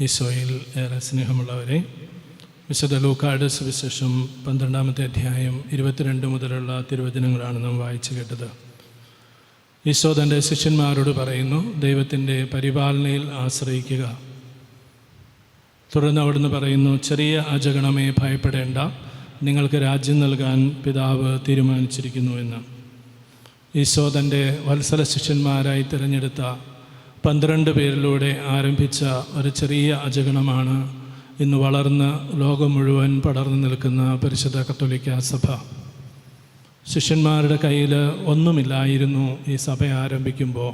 ഈശോയിൽ ഏറെ സ്നേഹമുള്ളവരെ വിശുദ്ധ ലൂക്കാട് സുവിശേഷം പന്ത്രണ്ടാമത്തെ അധ്യായം ഇരുപത്തിരണ്ട് മുതലുള്ള തിരുവചനങ്ങളാണ് നാം വായിച്ചു കേട്ടത്. ഈശോ തന്റെ ശിഷ്യന്മാരോട് പറയുന്നു ദൈവത്തിന്റെ പരിപാലനയിൽ ആശ്രയിക്കുക. തുടർന്ന് അവിടുന്ന് പറയുന്നു ചെറിയ അജഗണമേ ഭയപ്പെടേണ്ട. നിങ്ങൾക്ക് രാജ്യം നൽകാൻ പിതാവ് തീരുമാനിച്ചിരിക്കുന്നു എന്ന്. ഈശോ തന്റെ വത്സല ശിഷ്യന്മാരായി തിരഞ്ഞെടുത്ത പന്ത്രണ്ട് പേരിലൂടെ ആരംഭിച്ച ഒരു ചെറിയ അജഗണമാണ് ഇന്ന് വളർന്ന് ലോകം മുഴുവൻ പടർന്നു നിൽക്കുന്ന പരിശുദ്ധ കത്തോലിക്ക സഭ. ശിഷ്യന്മാരുടെ കയ്യിൽ ഒന്നുമില്ലായിരുന്നു ഈ സഭ ആരംഭിക്കുമ്പോൾ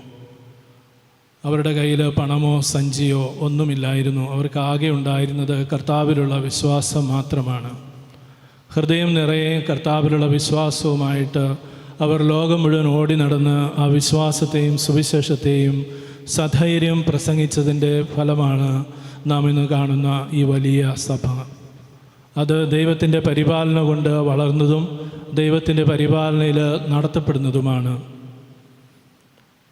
അവരുടെ കയ്യിൽ പണമോ സഞ്ചിയോ ഒന്നുമില്ലായിരുന്നു. അവർക്ക് ആകെ ഉണ്ടായിരുന്നത് കർത്താവിലുള്ള വിശ്വാസം മാത്രമാണ്. ഹൃദയം നിറയെ കർത്താവിലുള്ള വിശ്വാസവുമായിട്ട് അവർ ലോകം മുഴുവൻ ഓടി നടന്ന് ആ വിശ്വാസത്തെയും സുവിശേഷത്തെയും സധൈര്യം പ്രസംഗിച്ചതിന്റെ ഫലമാണ് നാം ഇന്ന് കാണുന്ന ഈ വലിയ സഭ. അത് ദൈവത്തിന്റെ പരിപാലന കൊണ്ട് വളർന്നതും ദൈവത്തിന്റെ പരിപാലനയിൽ നടത്തപ്പെടുന്നതുമാണ്.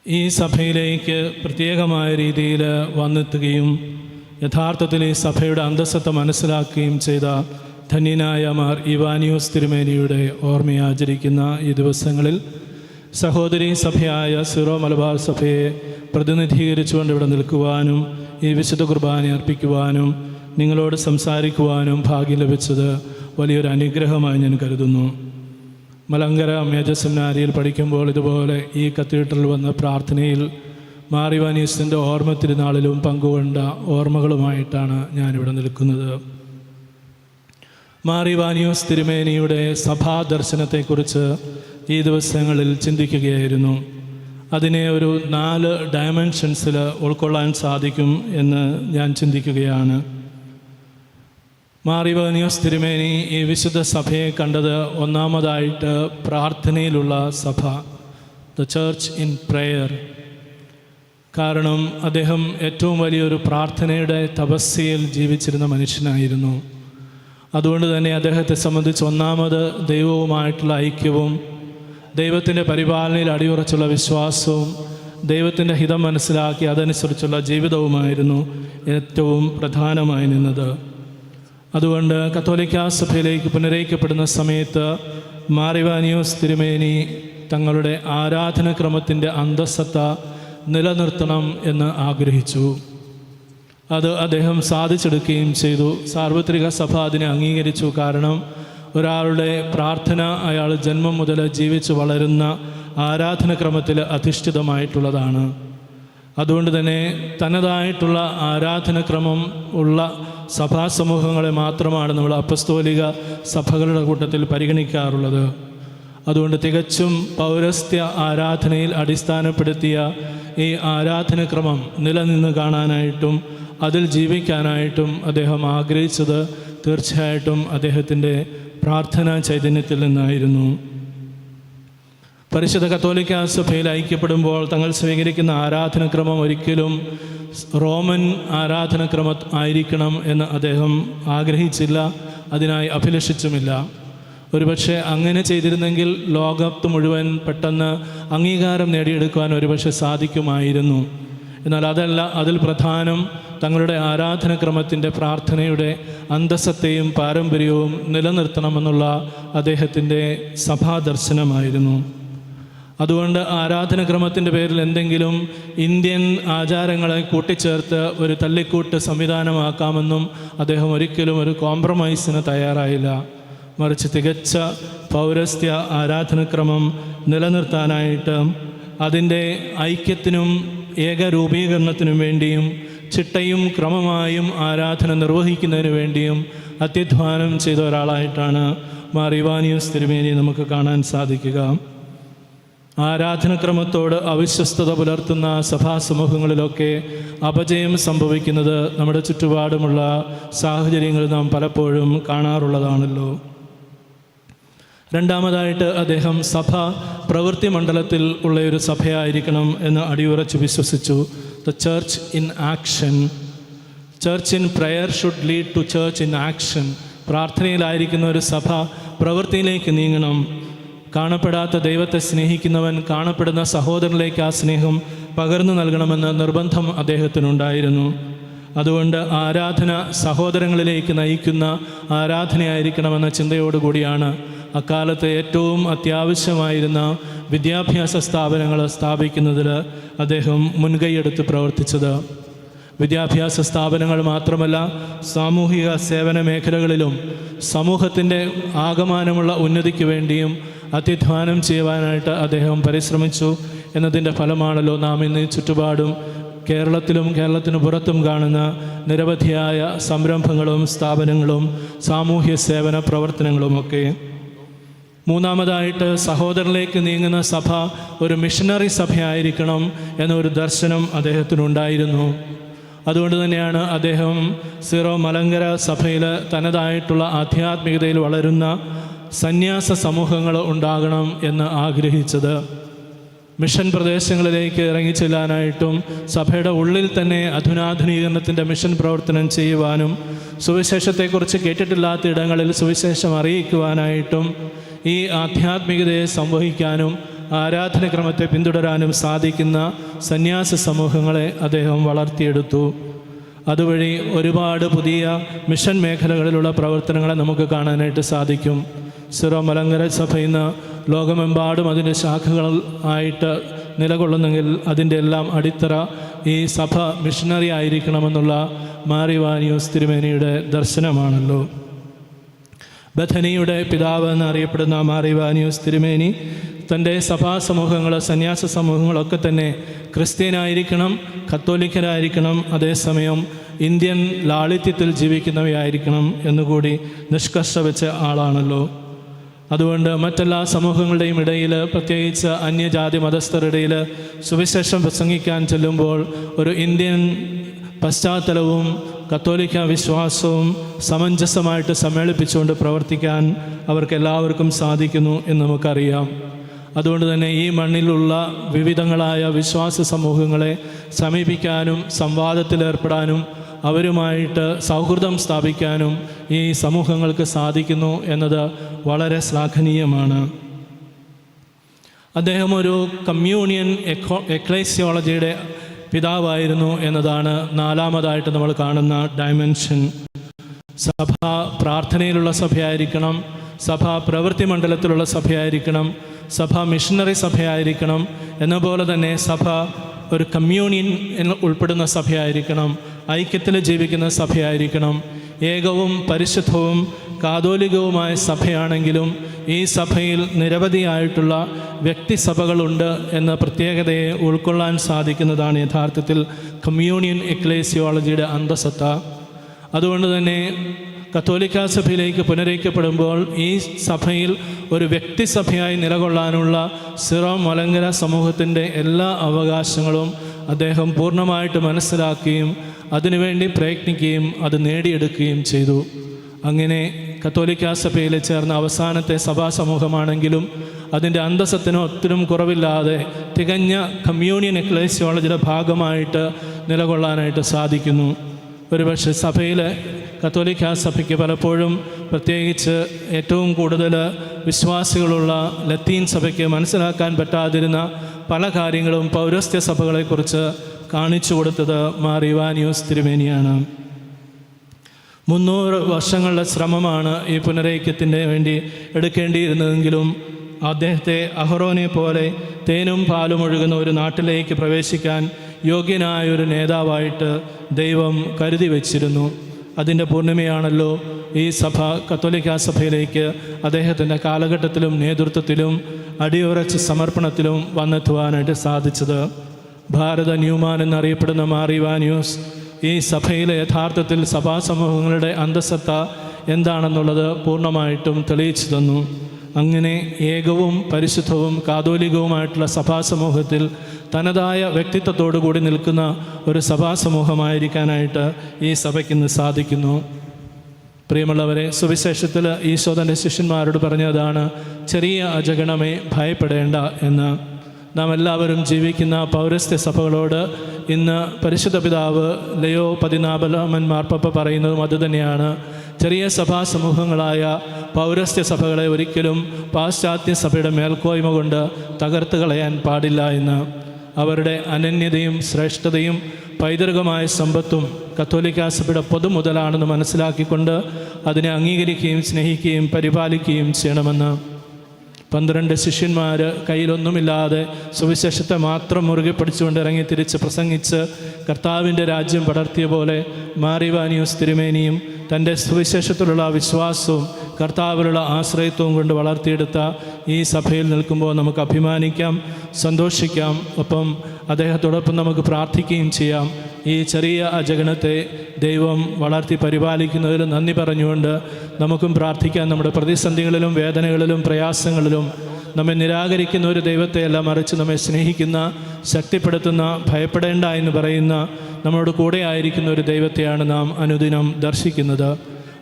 ഈ സഭയിലേക്ക് പ്രത്യേകമായ രീതിയിൽ വന്നെത്തുകയും യഥാർത്ഥത്തിൽ ഈ സഭയുടെ അന്തസ്സത്ത മനസ്സിലാക്കുകയും ചെയ്ത ധന്യനായ മാർ ഇവാനിയോസ് തിരുമേനിയുടെ ഓർമ്മയാചരിക്കുന്ന ഈ ദിവസങ്ങളിൽ സഹോദരി സഭയായ സിറോ മലബാർ സഭയെ പ്രതിനിധീകരിച്ചുകൊണ്ട് ഇവിടെ നിൽക്കുവാനും ഈ വിശുദ്ധ കുർബാന അർപ്പിക്കുവാനും നിങ്ങളോട് സംസാരിക്കുവാനും ഭാഗ്യം ലഭിച്ചത് വലിയൊരു അനുഗ്രഹമായി ഞാൻ കരുതുന്നു. മലങ്കര മേജർ സെമിനാരിയിൽ പഠിക്കുമ്പോൾ ഇതുപോലെ ഈ കത്തീഡ്രൽ വന്ന പ്രാർത്ഥനയിൽ മാറിവാനീസിന്റെ ഓർമ്മ തിരുനാളിലും പങ്കുകൊണ്ട ഓർമ്മകളുമായിട്ടാണ് ഞാനിവിടെ നിൽക്കുന്നത്. മാറിവാനിയോസ് തിരുമേനിയുടെ സഭാ ദർശനത്തെക്കുറിച്ച് ഈ ദിവസങ്ങളിൽ ചിന്തിക്കുകയായിരുന്നു. അതിനെ ഒരു നാല് ഡയമെൻഷൻസിൽ ഉൾക്കൊള്ളാൻ സാധിക്കും എന്ന് ഞാൻ ചിന്തിക്കുകയാണ്. മാറിവനിയോസ് തിരുമേനി ഈ വിശുദ്ധ സഭയെ കണ്ടത് ഒന്നാമതായിട്ട് പ്രാർത്ഥനയിലുള്ള സഭ ദ ചർച്ച് ഇൻ പ്രെയർ കാരണം അദ്ദേഹം ഏറ്റവും വലിയൊരു പ്രാർത്ഥനയുടെ തപസ്യയിൽ ജീവിച്ചിരുന്ന മനുഷ്യനായിരുന്നു. അതുകൊണ്ട് തന്നെ അദ്ദേഹത്തെ സംബന്ധിച്ച് ഒന്നാമത് ദൈവവുമായിട്ടുള്ള ഐക്യവും ദൈവത്തിന്റെ പരിപാലനയിൽ അടിയുറച്ചുള്ള വിശ്വാസവും ദൈവത്തിന്റെ ഹിതം മനസ്സിലാക്കി അതനുസരിച്ചുള്ള ജീവിതവുമായിരുന്നു ഏറ്റവും പ്രധാനമായി നിന്നത്. അതുകൊണ്ട് കത്തോലിക്ക സഭയിലേക്ക് പുനരയിക്കപ്പെടുന്ന സമയത്ത് മാറിവാനിയോസ് തിരുമേനി തങ്ങളുടെ ആരാധനക്രമത്തിന്റെ അന്തസ്സത്ത നിലനിർത്തണം എന്ന് ആഗ്രഹിച്ചു. അത് അദ്ദേഹം സാധിച്ചെടുക്കുകയും ചെയ്തു. സാർവത്രിക സഭ അതിനെ അംഗീകരിച്ചു. കാരണം ഒരാളുടെ പ്രാർത്ഥന അയാൾ ജന്മം മുതൽ ജീവിച്ച് വളരുന്ന ആരാധനക്രമത്തിൽ അധിഷ്ഠിതമായിട്ടുള്ളതാണ്. അതുകൊണ്ട് തന്നെ തനതായിട്ടുള്ള ആരാധനക്രമം ഉള്ള സഭാ സമൂഹങ്ങളെ മാത്രമാണ് നമ്മൾ അപ്പസ്തോലിക സഭകളുടെ കൂട്ടത്തിൽ പരിഗണിക്കാറുള്ളത്. അതുകൊണ്ട് തികച്ചും പൗരസ്ത്യ ആരാധനയിൽ അടിസ്ഥാനപ്പെടുത്തിയ ഈ ആരാധനക്രമം നിലനിന്ന് കാണാനായിട്ടും അതിൽ ജീവിക്കാനായിട്ടും അദ്ദേഹം ആഗ്രഹിച്ചത് തീർച്ചയായിട്ടും അദ്ദേഹത്തിന്റെ പ്രാർത്ഥനാ ചൈതന്യത്തിൽ നിന്നായിരുന്നു. പരിശുദ്ധ കത്തോലിക്ക സഭയിൽ ഐക്യപ്പെടുമ്പോൾ തങ്ങൾ സ്വീകരിക്കുന്ന ആരാധനക്രമം ഒരിക്കലും റോമൻ ആരാധനക്രമ ആയിരിക്കണം എന്ന് അദ്ദേഹം ആഗ്രഹിച്ചില്ല അതിനായി അഭിലഷിച്ചുമില്ല. ഒരുപക്ഷെ അങ്ങനെ ചെയ്തിരുന്നെങ്കിൽ ലോകത്ത് മുഴുവൻ പെട്ടെന്ന് അംഗീകാരം നേടിയെടുക്കുവാൻ ഒരുപക്ഷെ സാധിക്കുമായിരുന്നു. എന്നാൽ അതല്ല അതിൽ പ്രധാനം തങ്ങളുടെ ആരാധനക്രമത്തിന്റെ പ്രാർത്ഥനയുടെ അന്തസ്സത്തെയും പാരമ്പര്യവും നിലനിർത്തണമെന്നുള്ള അദ്ദേഹത്തിന്റെ സഭാദർശനമായിരുന്നു. അതുകൊണ്ട് ആരാധനക്രമത്തിന്റെ പേരിൽ എന്തെങ്കിലും ഇന്ത്യൻ ആചാരങ്ങളെ കൂട്ടിച്ചേർത്ത് ഒരു തല്ലിക്കൂട്ട് സംവിധാനമാക്കാമെന്നും അദ്ദേഹം ഒരിക്കലും ഒരു കോംപ്രമൈസിന് തയ്യാറായില്ല. മറിച്ച് തികച്ച പൗരസ്ത്യ ആരാധനക്രമം നിലനിർത്താനായിട്ട് അതിന്റെ ഐക്യത്തിനും ഏകരൂപീകരണത്തിനും വേണ്ടിയും ചിട്ടയും ക്രമമായും ആരാധന നിർവഹിക്കുന്നതിന് വേണ്ടിയും അത്യധ്വാനം ചെയ്ത ഒരാളായിട്ടാണ് മാറിവാനിയസ് തിരുമേനി നമുക്ക് കാണാൻ സാധിക്കുക. ആരാധനക്രമത്തോട് അവിശ്വസ്തത പുലർത്തുന്ന സഭാ സമൂഹങ്ങളിലൊക്കെ അപജയം സംഭവിക്കുന്നത് നമ്മുടെ ചുറ്റുപാടുമുള്ള സാഹചര്യങ്ങൾ നാം പലപ്പോഴും കാണാറുള്ളതാണല്ലോ. രണ്ടാമതായിട്ട് അദ്ദേഹം സഭ പ്രവൃത്തി മണ്ഡലത്തിൽ ഉള്ള ഒരു സഭയായിരിക്കണം എന്ന് അടിയുറച്ച് വിശ്വസിച്ചു. The church in action church in prayer should lead to church in action പ്രാർത്ഥനയിലായിരിക്കുന്ന ഒരു സഭ പ്രവൃത്തിയിലേക്ക് നീങ്ങണം. കാണപ്പെടാത്ത ദൈവത്തെ സ്നേഹിക്കുന്നവൻ കാണപ്പെടുന്ന സഹോദരനിലേക്ക് ആ സ്നേഹം പകർന്നു നൽകണമെന്ന് നിർബന്ധം അദ്ദേഹത്തിനുണ്ടായിരുന്നു. അതുകൊണ്ട് ആരാധന സഹോദരങ്ങളിലേക്ക് നയിക്കുന്ന ആരാധനയായിരിക്കണമെന്ന ചിന്തയോടുകൂടിയാണ് അക്കാലത്ത് ഏറ്റവും അത്യാവശ്യമായിരുന്ന വിദ്യാഭ്യാസ സ്ഥാപനങ്ങൾ സ്ഥാപിക്കുന്നതിൽ അദ്ദേഹം മുൻകൈയെടുത്ത് പ്രവർത്തിച്ചത്. വിദ്യാഭ്യാസ സ്ഥാപനങ്ങൾ മാത്രമല്ല സാമൂഹിക സേവന മേഖലകളിലും സമൂഹത്തിന്റെ ആകമാനമുള്ള ഉന്നതിക്ക് വേണ്ടിയും അത്യധ്വാനം ചെയ്യുവാനായിട്ട് അദ്ദേഹം പരിശ്രമിച്ചു എന്നതിന്റെ ഫലമാണല്ലോ നാം ഇന്ന് ചുറ്റുപാടും കേരളത്തിലും കേരളത്തിന് പുറത്തും കാണുന്ന നിരവധിയായ സംരംഭങ്ങളും സ്ഥാപനങ്ങളും സാമൂഹ്യ സേവന പ്രവർത്തനങ്ങളുമൊക്കെ മൂന്നാമതായിട്ട് സഹോദരനിലേക്ക് നീങ്ങുന്ന സഭ ഒരു മിഷനറി സഭയായിരിക്കണം എന്നൊരു ദർശനം അദ്ദേഹത്തിനുണ്ടായിരുന്നു. അതുകൊണ്ട് തന്നെയാണ് അദ്ദേഹം സീറോ മലങ്കര സഭയിൽ തനതായിട്ടുള്ള ആധ്യാത്മികതയിൽ വളരുന്ന സന്യാസ സമൂഹങ്ങൾ ഉണ്ടാകണം എന്ന് ആഗ്രഹിച്ചത്. മിഷൻ പ്രദേശങ്ങളിലേക്ക് ഇറങ്ങിച്ചെല്ലാനായിട്ടും സഭയുടെ ഉള്ളിൽ തന്നെ അധുനാധുനീകരണത്തിന്റെ മിഷൻ പ്രവർത്തനം ചെയ്യുവാനും സുവിശേഷത്തെക്കുറിച്ച് കേട്ടിട്ടില്ലാത്ത ഇടങ്ങളിൽ സുവിശേഷം അറിയിക്കുവാനായിട്ടും ഈ ആധ്യാത്മികതയെ സംവഹിക്കാനും ആരാധനക്രമത്തെ പിന്തുടരാനും സാധിക്കുന്ന സന്യാസ സമൂഹങ്ങളെ അദ്ദേഹം വളർത്തിയെടുത്തു. അതുവഴി ഒരുപാട് പുതിയ മിഷൻ മേഖലകളിലുള്ള പ്രവർത്തനങ്ങളെ നമുക്ക് കാണാനായിട്ട് സാധിക്കും. സിറോ മലങ്കര സഭ ഇന്ന് ലോകമെമ്പാടും അതിന്റെ ശാഖകൾ ആയിട്ട് നിലകൊള്ളുന്നെങ്കിൽ അതിന്റെ എല്ലാം അടിത്തറ ഈ സഭ മിഷനറി ആയിരിക്കണമെന്നുള്ള മാറിവാനിയോസ് തിരുമേനിയുടെ ദർശനമാണല്ലോ. ബഥനിയുടെ പിതാവ് എന്നറിയപ്പെടുന്ന മാറിവാനിയോസ് തിരുമേനി തന്റെ സഭാ സമൂഹങ്ങൾ സന്യാസ സമൂഹങ്ങളൊക്കെ തന്നെ ക്രിസ്ത്യനായിരിക്കണം കത്തോലിക്കരായിരിക്കണം അതേസമയം ഇന്ത്യൻ ലാളിത്യത്തിൽ ജീവിക്കുന്നവയായിരിക്കണം എന്നുകൂടി നിഷ്കർഷ വെച്ച ആളാണല്ലോ. അതുകൊണ്ട് മറ്റെല്ലാ സമൂഹങ്ങളുടെയും ഇടയിൽ പ്രത്യേകിച്ച് അന്യജാതി മതസ്ഥരുടെ ഇടയിൽ സുവിശേഷം പ്രസംഗിക്കാൻ ചെല്ലുമ്പോൾ ഒരു ഇന്ത്യൻ പശ്ചാത്തലവും കത്തോലിക്ക വിശ്വാസവും സമഞ്ജസമായിട്ട് സമ്മേളിപ്പിച്ചുകൊണ്ട് പ്രവർത്തിക്കാൻ അവർക്ക് എല്ലാവർക്കും സാധിക്കുന്നു എന്ന് നമുക്കറിയാം. അതുകൊണ്ട് തന്നെ ഈ മണ്ണിലുള്ള വിവിധങ്ങളായ വിശ്വാസ സമൂഹങ്ങളെ സമീപിക്കാനും സംവാദത്തിലേർപ്പെടാനും അവരുമായിട്ട് സൗഹൃദം സ്ഥാപിക്കാനും ഈ സമൂഹങ്ങൾക്ക് സാധിക്കുന്നു എന്നത് വളരെ ശ്ലാഘനീയമാണ്. അദ്ദേഹം ഒരു കമ്മ്യൂണിയൻ എക്കോ എക്ലേസിയോളജിയുടെ പിതാവായിരുന്നു എന്നതാണ് നാലാമതായിട്ട് നമ്മൾ കാണുന്ന ഡയമെൻഷൻ സഭ പ്രാർത്ഥനയിലുള്ള സഭയായിരിക്കണം സഭ പ്രവൃത്തി മണ്ഡലത്തിലുള്ള സഭയായിരിക്കണം സഭ മിഷണറി സഭയായിരിക്കണം എന്ന പോലെ തന്നെ സഭ ഒരു കമ്മ്യൂണിയൻ ഉൾപ്പെടുന്ന സഭയായിരിക്കണം ഐക്യത്തിൽ ജീവിക്കുന്ന സഭയായിരിക്കണം ഏകവും പരിശുദ്ധവും കാതോലികവുമായ സഭയാണെങ്കിലും ഈ സഭയിൽ നിരവധിയായിട്ടുള്ള വ്യക്തിസഭകളുണ്ട് എന്ന പ്രത്യേകതയെ ഉൾക്കൊള്ളാൻ സാധിക്കുന്നതാണ് യഥാർത്ഥത്തിൽ കമ്മ്യൂണിയൻ എക്ലേസിയോളജിയുടെ അന്തസത്ത. അതുകൊണ്ട് തന്നെ കത്തോലിക്ക സഭയിലേക്ക് പുനരയിക്കപ്പെടുമ്പോൾ ഈ സഭയിൽ ഒരു വ്യക്തിസഭയായി നിലകൊള്ളാനുള്ള സിറോ മലങ്കര സമൂഹത്തിന്റെ എല്ലാ അവകാശങ്ങളും അദ്ദേഹം പൂർണമായിട്ട് മനസ്സിലാക്കുകയും അതിനുവേണ്ടി പ്രയത്നിക്കുകയും അത് നേടിയെടുക്കുകയും ചെയ്തു. അങ്ങനെ കത്തോലിക്ക സഭയിൽ ചേർന്ന അവസാനത്തെ സഭാ സമൂഹമാണെങ്കിലും അതിന്റെ അന്തസ്സത്തിന് ഒത്തിനും കുറവില്ലാതെ തികഞ്ഞ കമ്മ്യൂണിയൻ എക്ലേസിയോളജിയുടെ ഭാഗമായിട്ട് നിലകൊള്ളാനായിട്ട് സാധിക്കുന്നു. ഒരുപക്ഷെ സഭയിൽ കത്തോലിക്ക സഭയ്ക്ക് പലപ്പോഴും പ്രത്യേകിച്ച് ഏറ്റവും കൂടുതൽ വിശ്വാസികളുള്ള ലത്തീൻ സഭയ്ക്ക് മനസ്സിലാക്കാൻ പറ്റാതിരുന്ന പല കാര്യങ്ങളും പൗരസ്ത്യ സഭകളെക്കുറിച്ച് കാണിച്ചു കൊടുത്തത് മാർ ഇവാനിയോസ് തിരുമേനിയാണ്. മുന്നൂറ് വർഷങ്ങളുടെ ശ്രമമാണ് ഈ പുനരൈക്യത്തിന് വേണ്ടി എടുക്കേണ്ടിയിരുന്നതെങ്കിലും അദ്ദേഹത്തെ അഹ്റോനെ പോലെ തേനും പാലും ഒഴുകുന്ന ഒരു നാട്ടിലേക്ക് പ്രവേശിക്കാൻ യോഗ്യനായ ഒരു നേതാവായിട്ട് ദൈവം കരുതി വച്ചിരുന്നു. അതിന്റെ പൂർണിമയാണല്ലോ ഈ സഭ കത്തോലിക്ക സഭയിലേക്ക് അദ്ദേഹത്തിന്റെ കാലഘട്ടത്തിലും നേതൃത്വത്തിലും അടിയുറച്ച സമർപ്പണത്തിലും വന്നെത്തുവാനായിട്ട് സാധിച്ചത്. ഭാരത ന്യൂമാൻ എന്നറിയപ്പെടുന്ന മാറിവാന്യൂസ് ഈ സഭയിലെ യഥാർത്ഥത്തിൽ സഭാ സമൂഹങ്ങളുടെ അന്തസത്ത എന്താണെന്നുള്ളത് പൂർണമായിട്ടും തെളിയിച്ചു തന്നു. അങ്ങനെ ഏകവും പരിശുദ്ധവും കാതോലികവുമായിട്ടുള്ള സഭാ സമൂഹത്തിൽ തനതായ വ്യക്തിത്വത്തോടു കൂടി നിൽക്കുന്ന ഒരു സഭാ സമൂഹമായിരിക്കാനായിട്ട് ഈ സഭയ്ക്കിന്ന് സാധിക്കുന്നു. പ്രിയമുള്ളവരെ സുവിശേഷത്തിൽ ഈശോ തന്റെ ശിഷ്യന്മാരോട് പറഞ്ഞതാണ് ചെറിയ അജഗണമേ ഭയപ്പെടേണ്ട എന്ന്. നാം എല്ലാവരും ജീവിക്കുന്ന പൗരസ്ത്യ സഭകളോട് ഇന്ന് പരിശുദ്ധ പിതാവ് ലയോ പതിനാപലമൻ മാർപ്പപ്പ പറയുന്നതും അതുതന്നെയാണ്. ചെറിയ സഭാ സമൂഹങ്ങളായ പൗരസ്ത്യ സഭകളെ ഒരിക്കലും പാശ്ചാത്യ സഭയുടെ മേൽക്കോയ്മ കൊണ്ട് തകർത്ത് കളയാൻ പാടില്ല എന്ന്. അവരുടെ അനന്യതയും ശ്രേഷ്ഠതയും പൈതൃകമായ സമ്പത്തും കത്തോലിക്ക സഭയുടെ പൊതുമുതലാണെന്ന് മനസ്സിലാക്കിക്കൊണ്ട് അതിനെ അംഗീകരിക്കുകയും സ്നേഹിക്കുകയും പരിപാലിക്കുകയും ചെയ്യണമെന്ന്. പന്ത്രണ്ട് ശിഷ്യന്മാർ കയ്യിലൊന്നുമില്ലാതെ സുവിശേഷത്തെ മാത്രം മുറുകെ പിടിച്ചുകൊണ്ട് ഇറങ്ങി തിരിച്ച് പ്രസംഗിച്ച് കർത്താവിന്റെ രാജ്യം പടർത്തിയ പോലെ മാറിവാനിയൂസ് തിരുമേനിയും തന്റെ സുവിശേഷത്തിലുള്ള വിശ്വാസവും കർത്താവിലുള്ള ആശ്രയത്വവും കൊണ്ട് വളർത്തിയെടുത്ത ഈ സഭയിൽ നിൽക്കുമ്പോൾ നമുക്ക് അഭിമാനിക്കാം സന്തോഷിക്കാം. ഒപ്പം അദ്ദേഹത്തോടൊപ്പം നമുക്ക് പ്രാർത്ഥിക്കുകയും ചെയ്യാം. ഈ ചെറിയ അജഗണത്തെ ദൈവം വളർത്തി പരിപാലിക്കുന്നതിൽ നന്ദി പറഞ്ഞുകൊണ്ട് നമുക്കും പ്രാർത്ഥിക്കാം. നമ്മുടെ പ്രതിസന്ധികളിലും വേദനകളിലും പ്രയാസങ്ങളിലും നമ്മെ നിരാകരിക്കുന്ന ഒരു ദൈവത്തെയല്ല മറിച്ച് നമ്മെ സ്നേഹിക്കുന്ന ശക്തിപ്പെടുത്തുന്ന ഭയപ്പെടേണ്ട എന്ന് പറയുന്ന നമ്മളോട് കൂടെ ആയിരിക്കുന്ന ഒരു ദൈവത്തെയാണ് നാം അനുദിനം ദർശിക്കുന്നത്.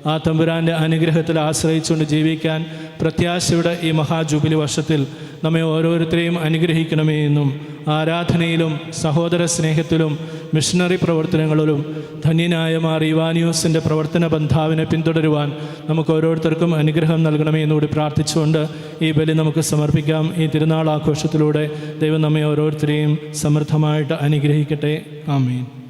ആ തമ്പുരാന്റെ അനുഗ്രഹത്തിൽ ആശ്രയിച്ചുകൊണ്ട് ജീവിക്കാൻ പ്രത്യാശയുടെ ഈ മഹാജൂബിലി വർഷത്തിൽ നമ്മെ ഓരോരുത്തരെയും അനുഗ്രഹിക്കണമേ എന്നും ആരാധനയിലും സഹോദര സ്നേഹത്തിലും മിഷണറി പ്രവർത്തനങ്ങളിലും ധന്യനായ മാർ ഇവാനിയോസിന്റെ പ്രവർത്തന ബന്ധാവിനെ പിന്തുടരുവാൻ നമുക്ക് ഓരോരുത്തർക്കും അനുഗ്രഹം നൽകണമേ എന്നുകൂടി പ്രാർത്ഥിച്ചുകൊണ്ട് ഈ ബലി നമുക്ക് സമർപ്പിക്കാം. ഈ തിരുനാൾ ആഘോഷത്തിലൂടെ ദൈവം നമ്മെ ഓരോരുത്തരെയും സമൃദ്ധമായിട്ട് അനുഗ്രഹിക്കട്ടെ. ആമീൻ.